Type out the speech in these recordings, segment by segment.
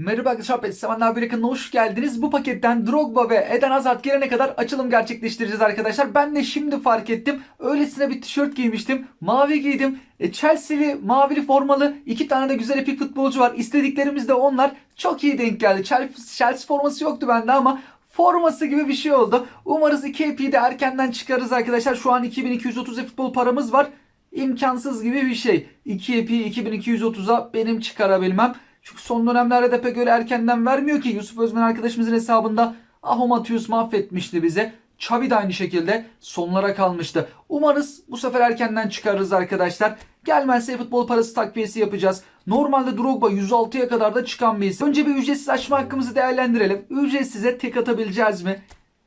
Merhaba arkadaşlar, ben Sevenler bir kanalına hoş geldiniz. Bu paketten Drogba ve Eden Hazard gelene kadar açılım gerçekleştireceğiz arkadaşlar. Ben de şimdi fark ettim. Öylesine bir tişört giymiştim. Mavi giydim. E, Chelsea'li, mavili formalı iki tane de güzel epik futbolcu var. İstediklerimiz de onlar. Çok iyi denk geldi. Chelsea, forması yoktu bende ama forması gibi bir şey oldu. Umarız iki epiyi de erkenden çıkarız arkadaşlar. Şu an 2230 futbol paramız var. İmkansız gibi bir şey. 2 epi 2230'a benim çıkarabilmem. Çünkü son dönemlerde de pek öyle erkenden vermiyor ki. Yusuf Özmen arkadaşımızın hesabında Ahomatius mahvetmişti bize. Xavi de aynı şekilde sonlara kalmıştı. Umarız bu sefer erkenden çıkarırız arkadaşlar. Gelmezse futbol parası takviyesi yapacağız. Normalde Drogba 106'ya kadar da çıkan bir isim. Önce bir ücretsiz açma hakkımızı değerlendirelim. Ücretsize tek atabileceğiz mi?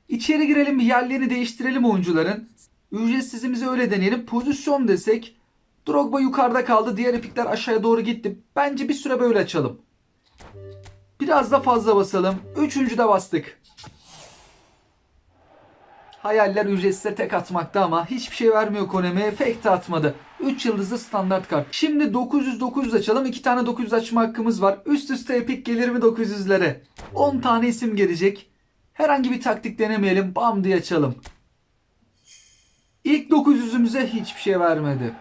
İçeri girelim bir yerlerini değiştirelim oyuncuların. Ücretsizimizi öyle deneyelim. Pozisyon desek Drogba yukarıda kaldı. Diğer epikler aşağıya doğru gitti. Bence bir süre böyle açalım. Biraz da fazla basalım. Üçüncü de bastık. Hayaller ücretsize tek atmakta ama hiçbir şey vermiyor Konemi. Fake de atmadı. 3 yıldızlı standart kart. Şimdi 900-900 açalım. 2 tane 900 açma hakkımız var. Üst üste epik gelir mi 900'lere? 10 tane isim gelecek. Herhangi bir taktik denemeyelim. Bam diye açalım. İlk 900'ümüze hiçbir şey vermedi.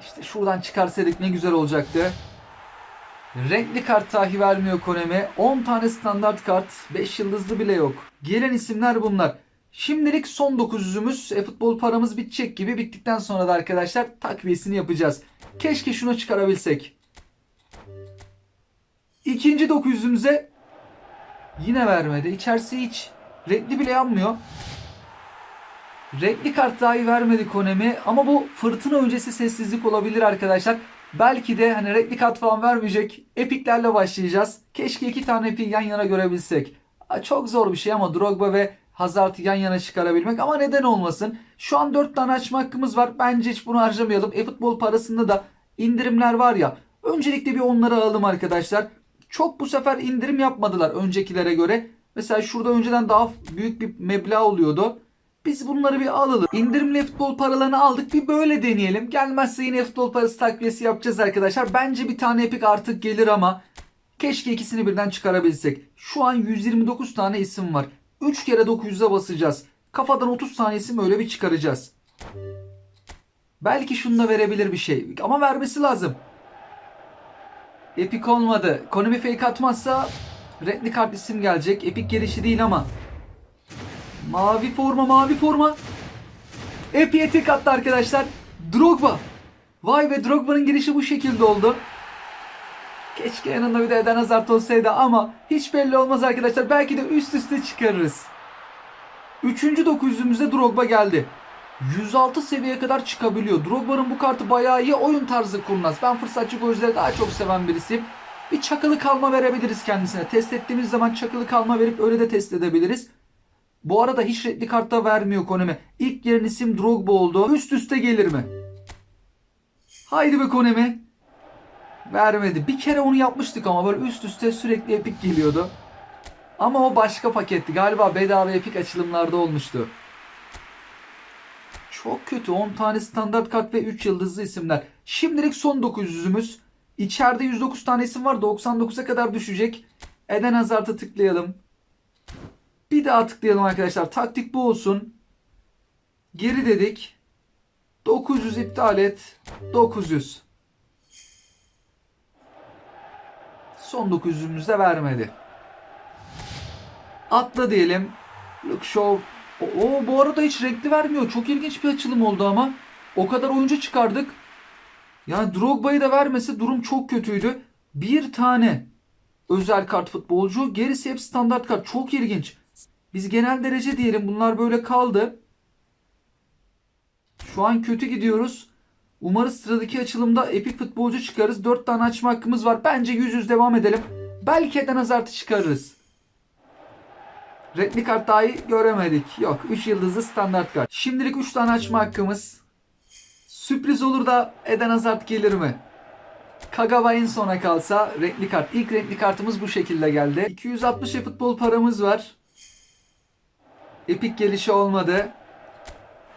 İşte şuradan çıkarsaydık ne güzel olacaktı. Renkli kart dahi vermiyor Konemi. 10 tane standart kart. 5 yıldızlı bile yok. Gelen isimler bunlar. Şimdilik son 900'ümüz. E, futbol paramız bitecek gibi. Bittikten sonra da arkadaşlar takviyesini yapacağız. Keşke şunu çıkarabilsek. İkinci 900'ümüze yine vermedi. İçerisi hiç renkli bile yanmıyor. Renkli kart dahi vermedi Konemi ama bu fırtına öncesi sessizlik olabilir arkadaşlar. Belki de hani renkli kart falan vermeyecek. Epiklerle başlayacağız. Keşke iki tane epik yan yana görebilsek. Çok zor bir şey ama Drogba ve Hazard'ı yan yana çıkarabilmek ama neden olmasın. Şu an 4 tane açma hakkımız var. Bence hiç bunu harcamayalım. E-futbol parasında da indirimler var ya. Öncelikle bir onları alalım arkadaşlar. Çok bu sefer indirim yapmadılar öncekilere göre. Mesela şurada önceden daha büyük bir meblağ oluyordu. Biz bunları bir alalım. İndirimli futbol paralarını aldık. Bir böyle deneyelim. Gelmezse yine futbol parası takviyesi yapacağız arkadaşlar. Bence bir tane epik artık gelir ama keşke ikisini birden çıkarabilsek. Şu an 129 tane isim var. 3 kere 900'e basacağız. Kafadan 30 tane isim öyle bir çıkaracağız. Belki şunu da verebilir bir şey. Ama vermesi lazım. Epik olmadı. Konami fake atmazsa renkli kart isim gelecek. Epik gelişi değil ama. Mavi forma mavi forma. Epic'e tek attı arkadaşlar. Drogba. Vay be Drogba'nın girişi bu şekilde oldu. Keşke yanında bir de Eden Hazard olsaydı ama hiç belli olmaz arkadaşlar. Belki de üst üste çıkarırız. Üçüncü 900'ümüzde Drogba geldi. 106 seviyeye kadar çıkabiliyor. Drogba'nın bu kartı bayağı iyi. Oyun tarzı kurnaz. Ben fırsatçı golcüleri daha çok seven birisiyim. Bir çakılı kalma verebiliriz kendisine. Test ettiğimiz zaman çakılı kalma verip öyle de test edebiliriz. Bu arada hiç renkli kartta vermiyor Konemi. İlk yerin isim Drogba oldu. Üst üste gelir mi? Haydi be Konemi. Vermedi. Bir kere onu yapmıştık ama böyle üst üste sürekli epik geliyordu. Ama o başka paketti. Galiba bedava epik açılımlarda olmuştu. Çok kötü. 10 tane standart kart ve 3 yıldızlı isimler. Şimdilik son 900'ümüz. İçeride 109 tane isim var. 99'a kadar düşecek. Eden Hazard'a tıklayalım. Bir daha tıklayalım arkadaşlar. Taktik bu olsun. Geri dedik. 900 iptal et. 900. Son 900'ümüz de vermedi. Atla diyelim. Look show. O bu arada hiç renkli vermiyor. Çok ilginç bir açılım oldu ama. O kadar oyuncu çıkardık. Yani Drogba'yı da vermesi durum çok kötüydü. Bir tane özel kart futbolcu. Gerisi hep standart kart. Çok ilginç. Biz genel derece diyelim. Bunlar böyle kaldı. Şu an kötü gidiyoruz. Umarız sıradaki açılımda epik futbolcu çıkarız. 4 tane açma hakkımız var. Bence 100 yüz devam edelim. Belki Eden Hazard'ı çıkarırız. Renkli kart dahi göremedik. Yok 3 yıldızlı standart kart. Şimdilik 3 tane açma hakkımız. Sürpriz olur da Eden Hazard gelir mi? Kagawa en sona kalsa renkli kart. İlk renkli kartımız bu şekilde geldi. 260 futbol paramız var. Epik gelişi olmadı.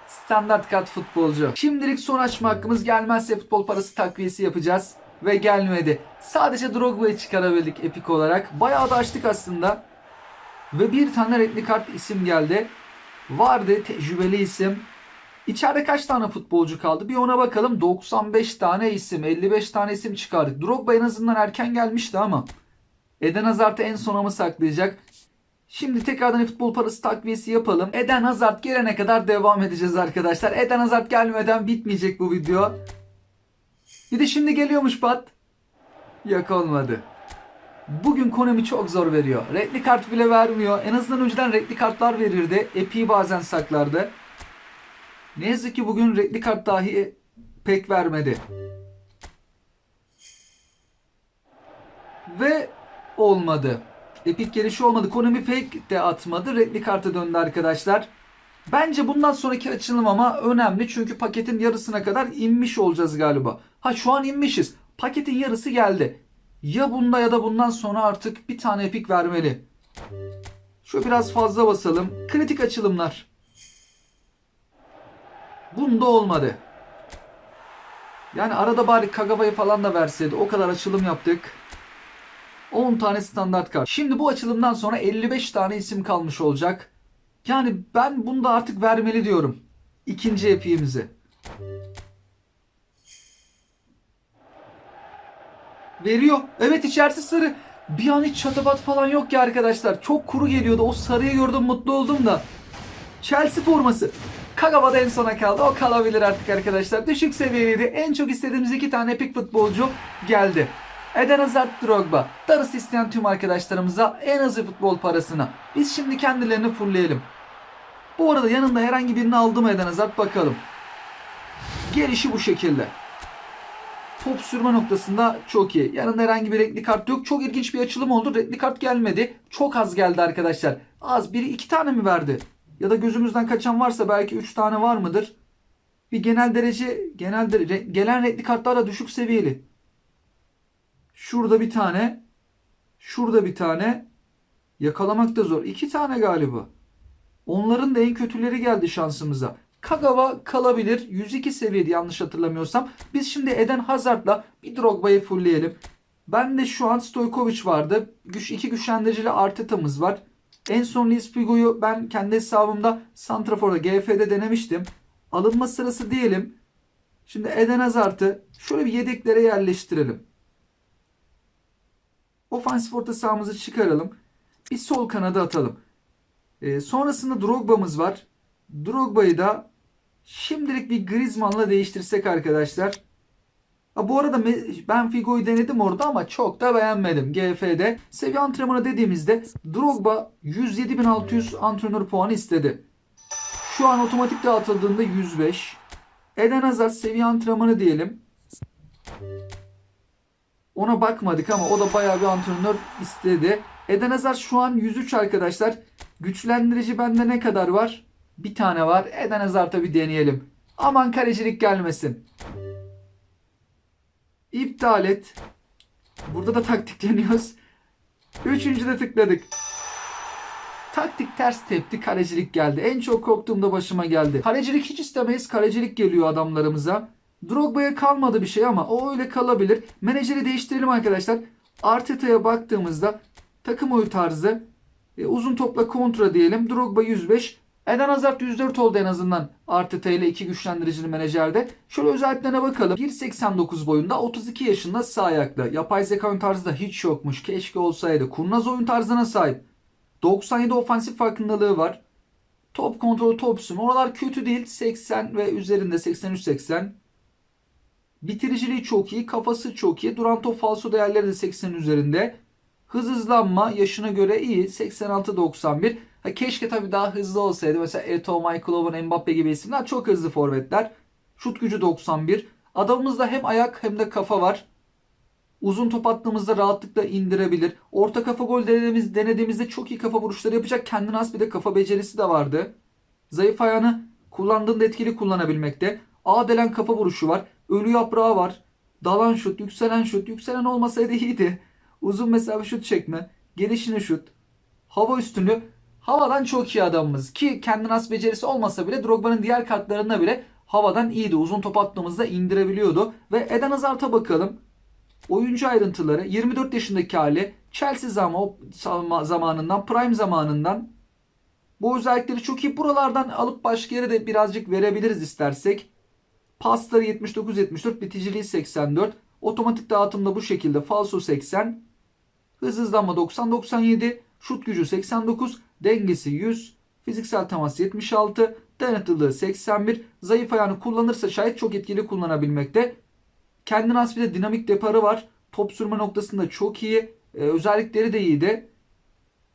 Standart kart futbolcu. Şimdilik son açma hakkımız gelmezse futbol parası takviyesi yapacağız. ve gelmedi. Sadece Drogba'yı çıkarabildik epik olarak. Bayağı da açtık aslında. Ve bir tane renkli kart isim geldi. Vardı tecrübeli isim. İçeride kaç tane futbolcu kaldı? Bir ona bakalım. 95 tane isim, 55 tane isim çıkardık. Drogba en azından erken gelmişti ama. Eden Hazard'ı en sona mı saklayacak? Şimdi tekrardan futbol parası takviyesi yapalım. Eden Hazard gelene kadar devam edeceğiz arkadaşlar. Eden Hazard gelmeden bitmeyecek bu video. Bir de şimdi geliyormuş Pat. Yok olmadı. Bugün Konami çok zor veriyor. Renkli kart bile vermiyor. En azından önceden renkli kartlar verirdi. Epi'yi bazen saklardı. Ne yazık ki bugün renkli kart dahi pek vermedi. Ve olmadı. Epic gelişi olmadı. Konami fake de atmadı. Renkli karta döndü arkadaşlar. Bence bundan sonraki açılım ama önemli. Çünkü paketin yarısına kadar inmiş olacağız galiba. Ha şu an inmişiz. Paketin yarısı geldi. Ya bunda ya da bundan sonra artık bir tane epik vermeli. Şöyle biraz fazla basalım. Kritik açılımlar. Bunda olmadı. Yani arada bari Kagawa'yı falan da verseydi. O kadar açılım yaptık. 10 tane standart kart. Şimdi bu açılımdan sonra 55 tane isim kalmış olacak. Yani ben bunda artık vermeli diyorum. İkinci epiğimizi. Veriyor. Evet içerisi sarı. Bir an hiç çatapat falan yok ya arkadaşlar. Çok kuru geliyordu. O sarıyı gördüm mutlu oldum da. Chelsea forması. Kagawa'da en sona kaldı. O kalabilir artık arkadaşlar. Düşük seviyeliydi. En çok istediğimiz iki tane epik futbolcu geldi. Eden Hazard Drogba. Darısı isteyen tüm arkadaşlarımıza en azı futbol parasına. Biz şimdi kendilerini fullleyelim. Bu arada yanında herhangi birini aldı mı Eden Hazard bakalım. Gelişi bu şekilde. Top sürme noktasında çok iyi. Yanında herhangi bir renkli kart yok. Çok ilginç bir açılım oldu. Renkli kart gelmedi. Çok az geldi arkadaşlar. Az. Biri iki tane mi verdi? Ya da gözümüzden kaçan varsa belki üç tane var mıdır? Bir genel derece, genel derece, gelen renkli kartlar da düşük seviyeli. Şurada bir tane. Şurada bir tane. Yakalamak da zor. İki tane galiba. Onların da en kötüleri geldi şansımıza. Kagawa kalabilir. 102 seviyede yanlış hatırlamıyorsam. Biz şimdi Eden Hazard'la bir Drogba'yı fullleyelim. Ben de şu an Stojkovic vardı. Güç, iki güçlendiricili Arteta'mız var. En son Luis Figo'yu ben kendi hesabımda Santrafor'da GF'de denemiştim. Alınma sırası diyelim. Şimdi Eden Hazard'ı şöyle bir yedeklere yerleştirelim. Ofansif orta sahamızı çıkaralım. Bir sol kanada atalım. Ee, sonrasında Drogba'mız var. Drogba'yı da şimdilik bir Griezmann'la değiştirsek arkadaşlar. Ha, bu arada ben Figo'yu denedim orada ama çok da beğenmedim GF'de. Seviye antrenmanı dediğimizde Drogba 107.600 antrenör puanı istedi. Şu an otomatik dağıtıldığında 105. Eden Hazard seviye antrenmanı diyelim. Ona bakmadık ama o da bayağı bir antrenör istedi. Eden Hazard şu an 103 arkadaşlar. Güçlendirici bende ne kadar var? Bir tane var. Eden Hazard'a bir deneyelim. Aman kalecilik gelmesin. İptal et. Burada da taktikleniyoruz. Üçüncüde tıkladık. Taktik ters tepti kalecilik geldi. En çok korktuğumda başıma geldi. Kalecilik hiç istemeyiz. Kalecilik geliyor adamlarımıza. Drogba'ya kalmadı bir şey ama o öyle kalabilir. Menajeri değiştirelim arkadaşlar. Arteta'ya baktığımızda takım oyu tarzı e, uzun topla kontra diyelim. Drogba 105. Eden Hazard 104 oldu en azından Arteta ile iki güçlendiricili menajerde. Şöyle özelliklerine bakalım. 1.89 boyunda 32 yaşında sağ ayaklı. Yapay zeka oyun tarzı da hiç yokmuş. Keşke olsaydı. Kurnaz oyun tarzına sahip. 97 ofansif farkındalığı var. Top kontrolü, top sürme. Oralar kötü değil. 80 ve üzerinde 83-80. Bitiriciliği çok iyi. Kafası çok iyi. Duran top falso değerleri de 80 üzerinde. Hız hızlanma yaşına göre iyi. 86-91. Ha, keşke tabii daha hızlı olsaydı. Mesela Eto'o, Michael Owen, Mbappe gibi isimler çok hızlı forvetler. Şut gücü 91. Adamımızda hem ayak hem de kafa var. Uzun top attığımızda rahatlıkla indirebilir. Orta kafa gol denediğimiz, denediğimizde çok iyi kafa vuruşları yapacak. Kendine has bir de kafa becerisi de vardı. Zayıf ayağını kullandığında etkili kullanabilmekte. A delen kafa vuruşu var. Ölü yaprağı var. Dalan şut, yükselen şut. Yükselen olmasaydı iyiydi. Uzun mesafe şut çekme. Gelişine şut. Hava üstünlüğü. Havadan çok iyi adamımız. Ki kendine has becerisi olmasa bile Drogba'nın diğer kartlarında bile havadan iyiydi. Uzun top attığımızda indirebiliyordu. Ve Eden Hazard'a bakalım. oyuncu ayrıntıları, 24 yaşındaki hali, Chelsea zama- zamanından, Prime zamanından bu özellikleri çok iyi. Buralardan alıp başka yere de birazcık verebiliriz istersek. Pasları 79-74, biticiliği 84. Otomatik dağıtımda bu şekilde. Falso 80. Hız hızlanma 90-97. Şut gücü 89. Dengesi 100. Fiziksel temas 76. Dayanıklılığı 81. Zayıf ayağını kullanırsa şayet çok etkili kullanabilmekte. Kendine has bir de dinamik deparı var. Top sürme noktasında çok iyi. Ee, özellikleri de iyiydi.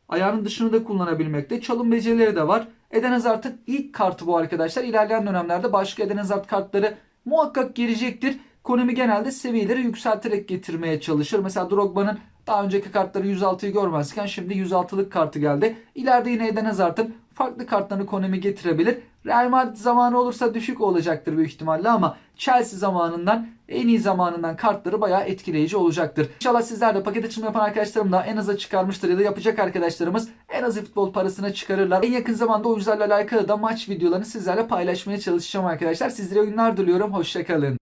Ayağının dışını da kullanabilmekte. Çalım becerileri de var. Eden Hazard'ın ilk kartı bu arkadaşlar. İlerleyen dönemlerde başka Eden Hazard kartları muhakkak gelecektir. Konumi genelde seviyeleri yükselterek getirmeye çalışır. Mesela Drogba'nın daha önceki kartları 106'yı görmezken şimdi 106'lık kartı geldi. İleride yine Eden Hazard'ın farklı kartlarını Konami getirebilir. Real Madrid zamanı olursa düşük olacaktır büyük ihtimalle ama Chelsea zamanından en iyi zamanından kartları bayağı etkileyici olacaktır. İnşallah sizler de paket açılımı yapan arkadaşlarım da en aza çıkarmıştır ya da yapacak arkadaşlarımız en az futbol parasına çıkarırlar. En yakın zamanda oyuncularla alakalı da maç videolarını sizlerle paylaşmaya çalışacağım arkadaşlar. Sizlere oyunlar diliyorum. Hoşçakalın.